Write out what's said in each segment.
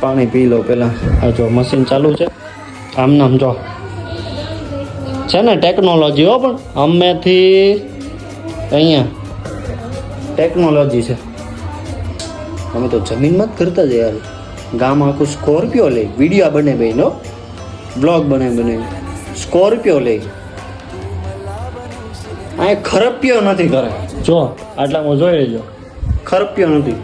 પાણી પી લો પેલા. આ જો મશીન ચાલુ છે. આમ નામ જો. છે ને ટેકનોલોજી હો પણ અમેથી અહીંયા ટેકનોલોજી છે. અમે તો જમીનમાં જ કરતા જ યાર. ગામ આખું સ્કોર્પિયો લઈ વીડિયો બને ભાઈનો બ્લોગ બને બને. સ્કોર્પિયો લઈ આ ખરપ્યો નથી કરે જો, આટલામાં જોઈ લેજો. ખરપ્યો નથી.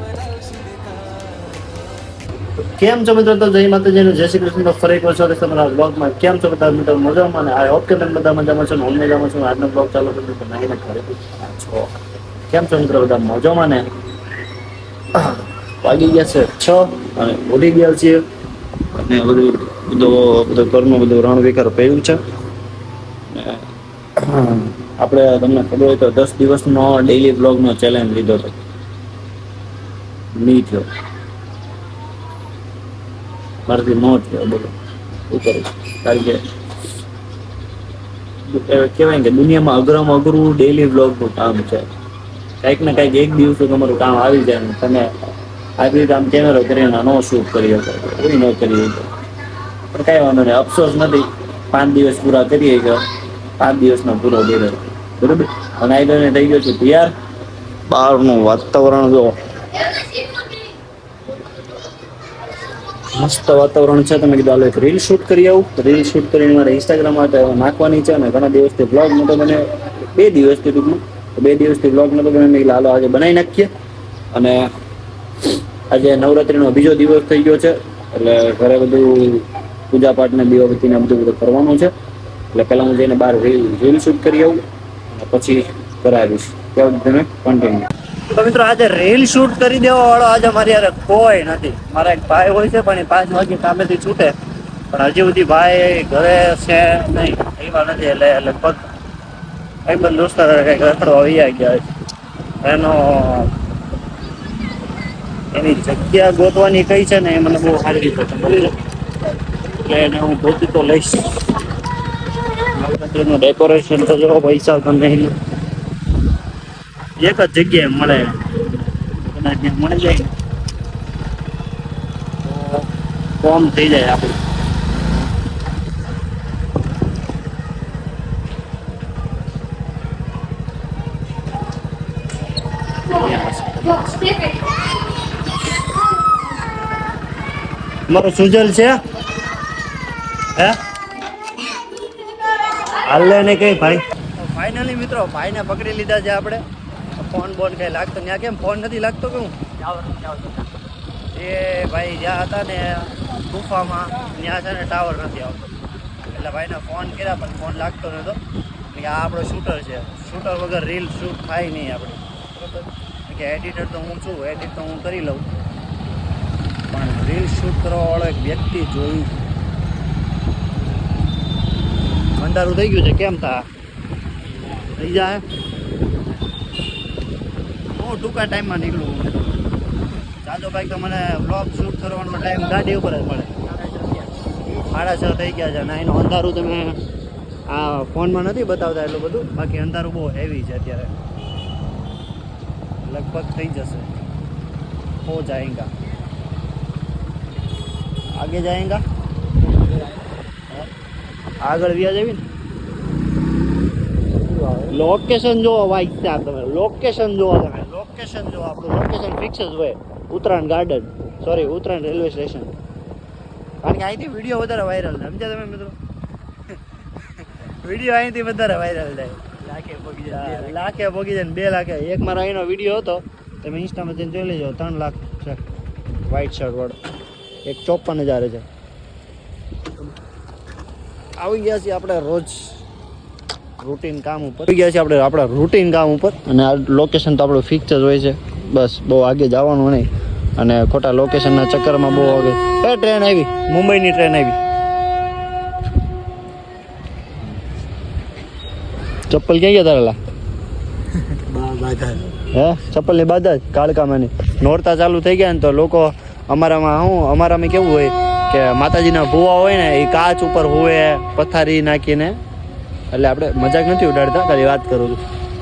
કેમ છો મિત્રો? તો જય માતાજીનો, જય શ્રી કૃષ્ણ ફરી એકવાર સ્વાગત તમારા બ્લોગમાં કેમ છો બધા મિત્રો? મજામાં અને આઈ હોપ કે તમે બધા મજામાં છો હું મજામાં છું. આજનો બ્લોગ ચાલુ કર્યો તો નહીં ઘરે છો. કેમ છો મિત્રો બધા? મજામાં ને? વાગી ગયા છે છ અને ઉડી ગયા છીએ. અને બધું, બધો બધો ઘરનું બધું રણ વિકાર પહેર્યું છે. આપણે તમને ખબર હોય તો દસ દિવસનો ડેઈલી બ્લોગનો ચેલેન્જ લીધો હતો. નહીં થયો. મારાથી ન થયો બોલો. શું કરું? કારણ કે કહેવાય કે દુનિયામાં અઘરામાં અઘરું ડેઈલી બ્લોગનું કામ છે. કંઈક ને કંઈક એક દિવસ તમારું કામ આવી જાય ને તમે આવી રીતે આમ કેમેરો કરીને ન શૂટ કરી શકો, કોઈ ન કરી શકો. પણ કાંઈ વાંધો નહીં, અફસોસ નથી. પાંચ દિવસ પૂરા કરીએ કે પાંચ દિવસનો પૂરો કર્યો. બરોબર? અને આઈ થઈ ગયો છે તૈયાર બહારનું વાતાવરણ જો મસ્ત વાતાવરણ છે. તમે કીધું એક રીલ શૂટ કરી આવું. રીલ શૂટ કરીને મારે ઇન્સ્ટાગ્રામ માટે નાખવાની છે અને ઘણા દિવસથી બ્લોગ નતો મને બે દિવસથી ટૂંકમાં. બે દિવસથી બ્લોગ નતો બને. મેં હાલો, આજે બનાવી નાખીએ. અને આજે નવરાત્રીનો બીજો દિવસ થઈ ગયો છે. એટલે ઘરે બધું પૂજા પાઠ ને દીવાબત્તી બધું બધું કરવાનું છે. એટલે પહેલા હું જઈને બહાર રીલ રીલ શૂટ કરી આવું. પછી કરાવીશ કેવું તમે? કન્ટિન્યુ તો મિત્રો આજે રીલ શૂટ કરી દેવા વાળો આજે મારી યાર કોઈ નથી. મારા એક ભાઈ હોય છે, પણ એ પાંચ વાગે કામેથી છૂટે. પણ હજી સુધી ભાઈ ઘરે છે નહીં. એવા નથી એટલે લગભગ કઈ પણ દોસ્તો કંઈક રખડવા આવી ગયા છે. એનો એની જગ્યા ગોતવાની કઈ છે ને એ મને બહુ સારી રીતે એટલે એને હું ગોતી તો લઈશ. નવરાત્રીનું ડેકોરેશન તો જો પૈસા તમને એનું એક જ જગ્યાએ મળે. કદાચ ત્યાં મળી જાય. કોમ થઈ જાય આપણું. મારો સુજલ છે? હે? હાલે ને કઈ ભાઈ? ફાઇનલી મિત્રો, ભાઈને પકડી લીધા છે આપણે. ફોન બોન કઈ લાગતો ત્યાં કેમ ફોન નથી લાગતો કે હું? એ ભાઈ જ્યાં હતા ને ગુફામાં, ત્યાં છે ને ટાવર નથી આવતો. એટલે ભાઈને ફોન કર્યા, પણ ફોન લાગતો નહોતો. કે આ આપણો શૂટર છે. શૂટર વગર રીલ શૂટ થાય નહીં આપણે કે એડિટર તો હું છું, એડિટ તો હું કરી લઉં. પણ રીલ શૂટ કરવાવાળો એક વ્યક્તિ જોઈ. અંધારું થઈ ગયું છે. કેમ થા? થઈ જાય બહુ ટૂંકા ટાઈમમાં નીકળું. ચાલો ભાઈ તો મને બ્લોગ શૂટ કરવાનો ટાઈમ ગાડી ઉપર જ મળે. સાડા છ થઈ ગયા છે અને એનું અંધારું તમે આ ફોનમાં નથી બતાવતા એટલું બધું. બાકી અંધારું બહુ હેવી છે અત્યારે. લગભગ થઈ જશે. હો જાએંગા આગે જાએંગા આગળ વ્યા જવી ને? લોકેશન જોવો વાઇક ત્યાં તમે લોકેશન જોવો તમે. લોકેશન જોવો આપણું લોકેશન ફિક્સ જ હોય Uttarayan garden sorry Uttarayan railway station કારણ કે અહીંથી વીડિયો વધારે વાયરલ થાય. સમજ્યા તમે મિત્રો? વીડિયો અહીંથી વધારે વાયરલ થાય. લાખે પગી જાય બે લાખે. એક મારો અહીંનો વીડિયો હતો તમે ઇન્સ્ટામાં જઈને જોઈ લેજો. ત્રણ લાખ છે. વ્હાઈટ શર્ટ વાળો. એક ચોપન હજાર છે આવી ગયા છીએ આપણે રોજ રૂટીન કામ ઉપર ગયા છે આપણે, આપણા રૂટીન કામ ઉપર. અને આ લોકેશન તો આપણું ફિક્સ જ હોય છે. બસ, બહુ આગે જવાનું નહીં. અને ખોટા લોકેશનના ચક્કરમાં બહુ આગે. એ ટ્રેન આવી. મુંબઈની ટ્રેન આવી. ચપ્પલ ક્યાં ગયા તારેલા હે? ચપ્પલની બાધા જ, કાળકામાંની. નોરતા ચાલુ થઈ ગયા ને તો લોકો અમારામાં શું અમારામાં કેવું હોય કે માતાજીના ભૂવા હોય ને, એ કાચ ઉપર હોવે, પથારી નાખીને એટલે આપણે મજાક નથી ઉડાડતા ખાલી વાત કરું છું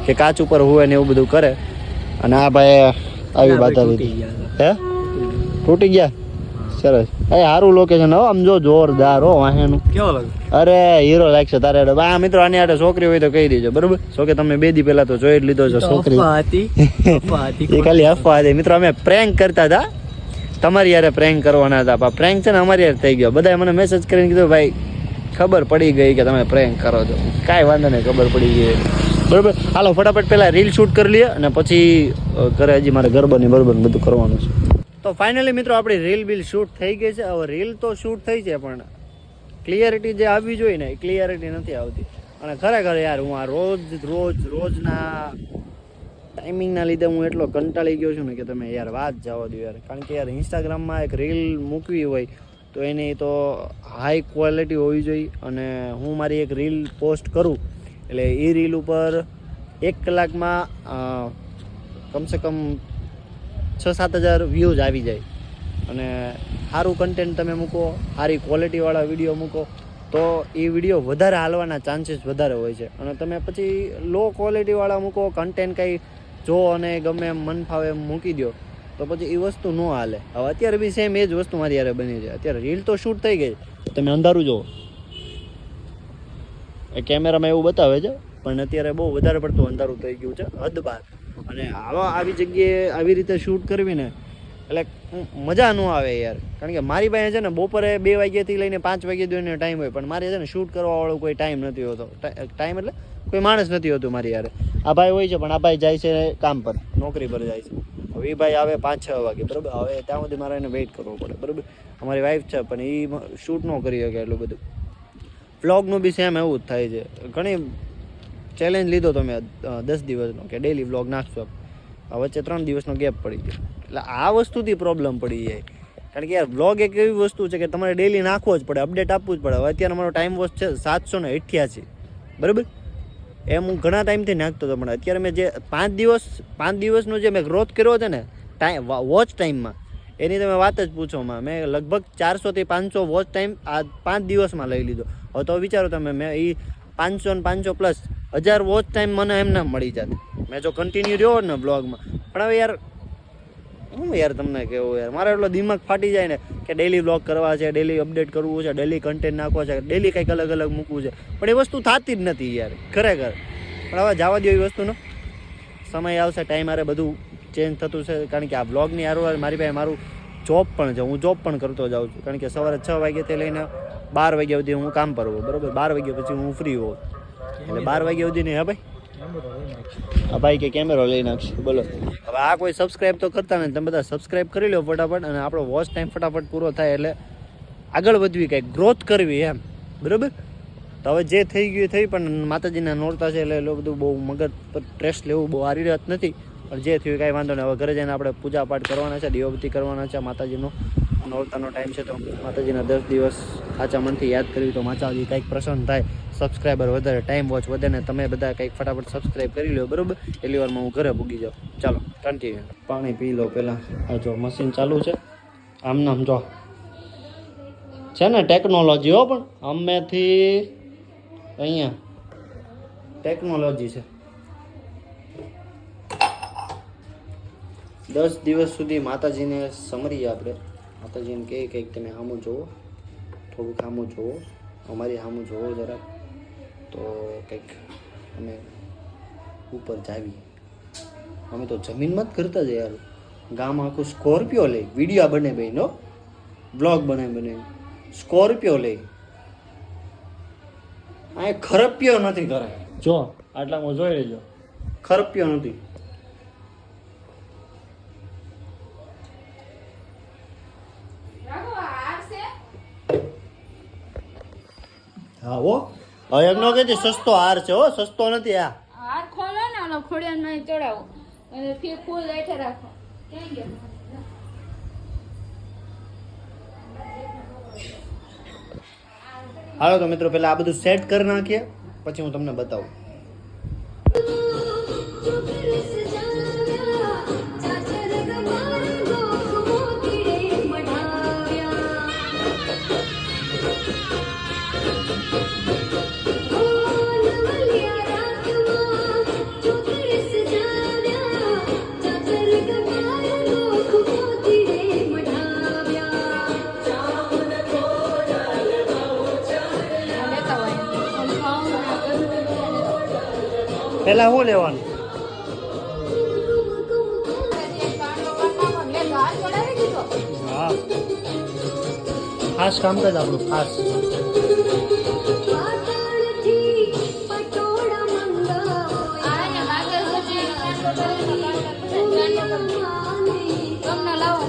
કે કાચ ઉપર હોવે ને એવું બધું કરે. અને આ ભાઈ આવી વાત લીધી હે? તૂટી ગયા? સરસ. એ સારું લોકેશન હો આમ જો જોરદાર હો વાહેનું કેવો લાગે? અરે હીરો લાગશે તારે. આ મિત્રો આની આડે છોકરી હોય તો કહી દેજો બરોબર? જો કે તમે બે દી પહેલા તો જોઈ લીધો છે છોકરી. હતી. એ ખાલી અફવા હતી. મિત્રો અમે પ્રેન્ક કરતા હતા. તમારી યારે પ્રેન્ક કરવાના હતા. પણ પ્રેન્ક છે ને અમારી યાર થઈ ગયો. બધાએ મને મેસેજ કરીને કીધું ભાઈ ખબર પડી ગઈ કે તમે પ્રેન્ક કરો છો. કાંઈ વાંધો નહીં, ખબર પડી ગઈ. બરાબર? હાલો, ફટાફટ પહેલાં રીલ શૂટ કરી લઈએ અને પછી ઘરે હજી મારે ગરબાની બરાબર બધું કરવાનું છે. તો ફાઇનલી મિત્રો, આપણી રીલ બિલ શૂટ થઈ ગઈ છે. હવે રીલ તો શૂટ થઈ છે, પણ ક્લિયરિટી જે આવવી જોઈએ ને, એ ક્લિયરિટી નથી આવતી. અને ખરેખર યાર, હું આ રોજ રોજ, રોજના ટાઈમિંગના લીધે હું એટલો કંટાળી ગયો છું ને કે તમે યાર વાત જવા દો યાર. કારણ કે યાર ઇન્સ્ટાગ્રામમાં એક રીલ મૂકવી હોય તો એની તો હાઈ ક્વોલિટી હોવી જોઈએ અને હું મારી એક રીલ પોસ્ટ કરું. એટલે એ રીલ ઉપર એક કલાકમાં કમસે કમ છ સાત હજાર વ્યૂઝ આવી જાય. અને સારું કન્ટેન્ટ તમે મૂકો, સારી ક્વોલિટીવાળા વીડિયો મૂકો, તો એ વીડિયો વધારે હાલવાના ચાન્સીસ વધારે હોય છે. અને તમે પછી લો ક્વોલિટીવાળા મૂકો કન્ટેન્ટ કંઈ જો અને ગમે એમ મન ફાવે એમ મૂકી દો તો પછી એ વસ્તુ ન હાલે. હવે અત્યારે બી સેમ એ જ વસ્તુ મારી યારે બની છે. અત્યારે રીલ તો શૂટ થઈ ગઈ. તમે અંધારું જુઓ. એ કેમેરામાં એવું બતાવે છે, પણ અત્યારે બહુ વધારે પડતું અંધારું થઈ ગયું છે, હદ બાર અને આવા આવી જગ્યાએ આવી રીતે શૂટ કરવી ને એટલે મજા ન આવે યાર. કારણ કે મારી પાસે છે ને બપોરે બે વાગ્યાથી લઈને પાંચ વાગ્યા સુધીનો ટાઈમ હોય, પણ મારે છે ને શૂટ કરવાવાળો કોઈ ટાઈમ નથી હોતો. ટાઈમ એટલે કોઈ માણસ નથી હોતું મારી યારે. આ ભાઈ હોય છે, પણ આ ભાઈ જાય છે કામ પર, નોકરી પર જાય છે. હવે એ ભાઈ આવે પાંચ છ વાગે, બરાબર? હવે ત્યાં સુધી મારે એને વેઇટ કરવો પડે, બરાબર? અમારી વાઈફ છે, પણ એ શૂટ ન કરી શકે એટલું બધું. વ્લોગનું બી સેમ એવું જ થાય છે. ઘણી ચેલેન્જ લીધો તો મેં દસ દિવસનો કે ડેલી વ્લોગ નાખશો વચ્ચે ત્રણ દિવસનો ગેપ પડી ગયો. એટલે આ વસ્તુથી પ્રોબ્લેમ પડી જાય. કારણ કે યાર બ્લોગ એક એવી વસ્તુ છે કે તમારે ડેલી નાખવો જ પડે અપડેટ આપવું જ પડે. હવે અત્યારે મારો ટાઈમ વોચ છે સાતસો ને અઠ્યાસી. બરાબર? એમ હું ઘણા ટાઈમથી નાખતો હતો, પણ અત્યારે મેં જે પાંચ દિવસ, પાંચ દિવસનો જે મેં ગ્રોથ કર્યો છે ને ટાઈમ વોચ ટાઈમમાં એની તમે વાત જ પૂછોમાં મેં. લગભગ ચારસોથી પાંચસો વોચ ટાઈમ આ પાંચ દિવસમાં લઈ લીધો. હવે તો વિચારો તમે, મેં એ પાંચસો ને પાંચસો પ્લસ હજાર વોચ ટાઈમ મને એમને મળી જાત. મેં જો કન્ટિન્યુ રહ્યો ને બ્લોગમાં પણ હવે યાર હું યાર તમને કેવું યાર? મારો એટલો દિમાગ ફાટી જાય ને કે ડેલી બ્લોગ કરવા છે ડેલી અપડેટ કરવું છે ડેલી કન્ટેન્ટ નાખવા છે ડેલી કંઈક અલગ અલગ મૂકવું છે. પણ એ વસ્તુ થતી જ નથી યાર ખરેખર. પણ હવે જવા દો એ વસ્તુનો. સમય આવશે ટાઈમ આરે બધું ચેન્જ થતું છે. કારણ કે આ બ્લોગની હારું મારી પાસે મારું જોબ પણ છે. હું જોબ પણ કરતો જાઉં છું. કારણ કે સવારે છ વાગ્યાથી લઈને બાર વાગ્યા સુધી હું કામ પર હોઉં. બરાબર? બાર વાગ્યા પછી હું ફ્રી હોઉં. એટલે બાર વાગ્યા સુધી નહીં હા ભાઈ? આ ભાઈ કે કેમેરો લઈ નાખશે. બોલો. હવે આ કોઈ સબસ્ક્રાઇબ તો કરતા નથી. તમે બધા સબસ્ક્રાઇબ કરી લો ફટાફટ અને આપણો વોચ ટાઈમ ફટાફટ પૂરો થાય એટલે આગળ વધવી કંઈક ગ્રોથ કરવી એમ. બરાબર? તો હવે જે થઈ ગયું થઈ પણ માતાજીના નોરતા છે એટલે એટલું બધું બહુ મગજ પર ટ્રેસ લેવું બહુ સારી વાત નથી. પણ જે થયું કાંઈ વાંધો નહીં. હવે ઘરે જઈને આપણે પૂજા પાઠ કરવાના છે, દીવાબત્તી કરવાના છે. માતાજીનો નોરતાનો ટાઈમ છે તો માતાજીના દસ દિવસ સાચા મનથી યાદ કરવી તો માતાજી કંઈક પ્રસન્ન થાય. સબસ્ક્રાઈબર વધારે ટાઈમ વોચ વધે ને તમે બધા કંઈક ફટાફટ સબસ્ક્રાઈબ કરી લો બરોબર? એટલી વારમાં હું ઘરે પૂગી જાઉં. ચાલો કન્ટિન્યુ પાણી પી લો પહેલાં. આ જો મશીન ચાલુ છે. આમ નામ જો. છે ને ટેકનોલોજી હો પણ અમેથી અહીંયા ટેકનોલોજી છે. દસ દિવસ સુધી માતાજીને સમરીએ આપણે. માતાજીને કહે, કંઈક તમે સામું જોવો. થોડુંક સામું જોવો. અમારી સામું જોવો જરાક. તો કંઈક અમે ઉપર જાવી. અમે તો જમીનમાં જ કરતા જ યાર. ગામ આખું સ્કોર્પિયો લઈ વિડીયા બને બહેનો બ્લોગ બને બને. સ્કોર્પિયો લઈ આ ખરપ્યો નથી કરે જો આટલામાં જોઈ લેજો. ખરપ્યો નથી. હા. હવે એમનો કે સસ્તો હાર છે હો સસ્તો નથી આ. હાર ખોલો ને ઓલો ખોડિયાર માં ચડાવો. અને ફી ફૂલ લેઠે રાખો. ક્યાં ગયા? હાલો તો મિત્રો પહેલા આ બધું સેટ કરી નાખીએ પછી હું તમને બતાવું. પેલા શું લેવાનું? હા. ખાસ કામકાજ આપણું ખાસ. તમને લાવું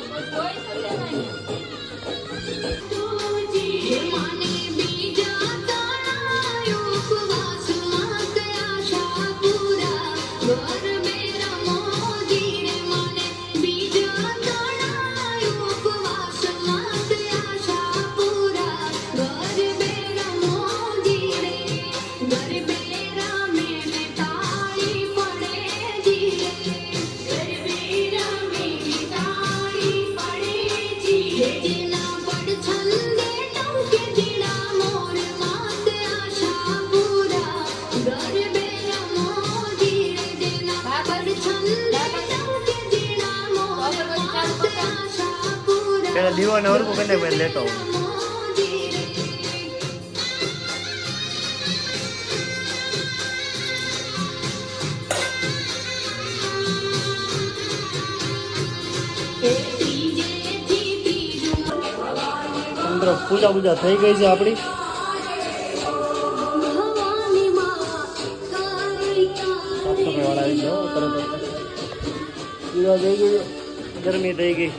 પછી લેતો આવું. મિત્રો પૂજા પૂજા થઈ ગઈ છે આપણી સાફ સફાઈ વાળા આવી ગયો તરત જ. પૂજા થઈ ગરમી થઈ ગઈ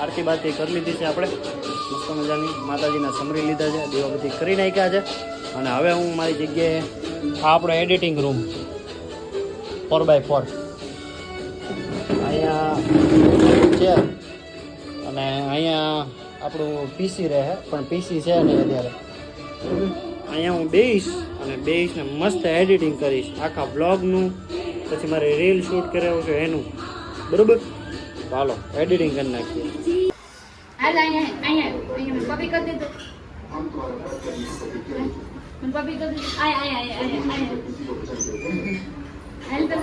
આરતી બારતી કરી લીધી છે આપણે. મસ્ત મજાની માતાજીના સમરી લીધા છે, દીવા બધી કરી નાખ્યા છે. અને હવે હું મારી જગ્યાએ આ આપણો editing room four by four અહીંયા છે અને અહીંયા આપણું પીસી રહે, પણ પીસી છે નહીં અત્યારે. અહીંયા હું બેઈશ અને બેઈશ ને મસ્ત એડિટિંગ કરીશ. આખા બ્લોગનું પછી મારે રીલ શૂટ કરાવું છે એનું. બરાબર? ચાલો એડિટિંગ કરી નાખીએ. હાલ અહીંયા અહીંયા અહીંયા કોપી કરી દીધું મને કોપી કરી દીધું આય આય આય આય આય તો.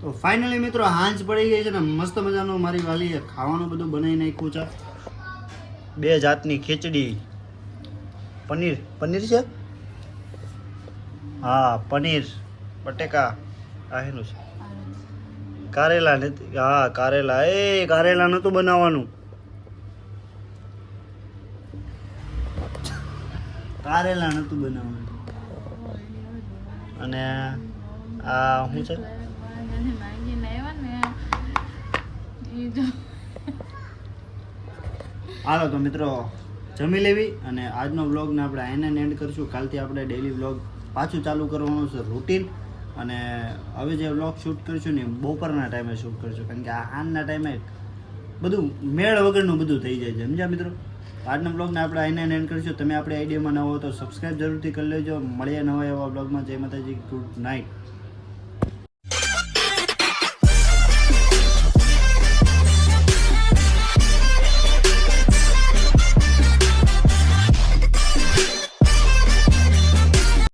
તો ફાઇનલી મિત્રો હાંજ પડી ગઈ છે ને મસ્ત મજાનું મારી વાલીએ ખાવાનું બધું બનાવી નાખ્યું છે. બે જાતની ખીચડી. પનીર પનીર છે? હા પનીર બટેકા આ એનું છે. કારેલા નથી. હા, કારેલા. એ, કારેલા નહોતું બનાવવાનું. કારેલા નહોતું બનાવવાનું. અને આ શું છે? હાલો તો મિત્રો, જમી લેવી અને આજનો બ્લોગને આપણે આઈને એન્ડ કરીશું. કાલથી આપણે ડેલી વ્લોગ પાછું ચાલુ કરવાનું છે રૂટીન અને હવે જે વ્લોગ શૂટ કરીશું ને બપોરના ટાઈમે શૂટ કરીશું કારણ કે આજના ટાઈમે બધું મેળ વગરનું બધું થઈ જાય છે. સમજ્યા મિત્રો? આજના બ્લોગને આપણે આઈને એન્ડ કરીશું. તમે આપણે આઈડિયામાં ન હો તો સબસ્ક્રાઈબ જરૂરથી કરી લેજો. મળીએ નવા એવા બ્લોગમાં જય માતાજી. Good night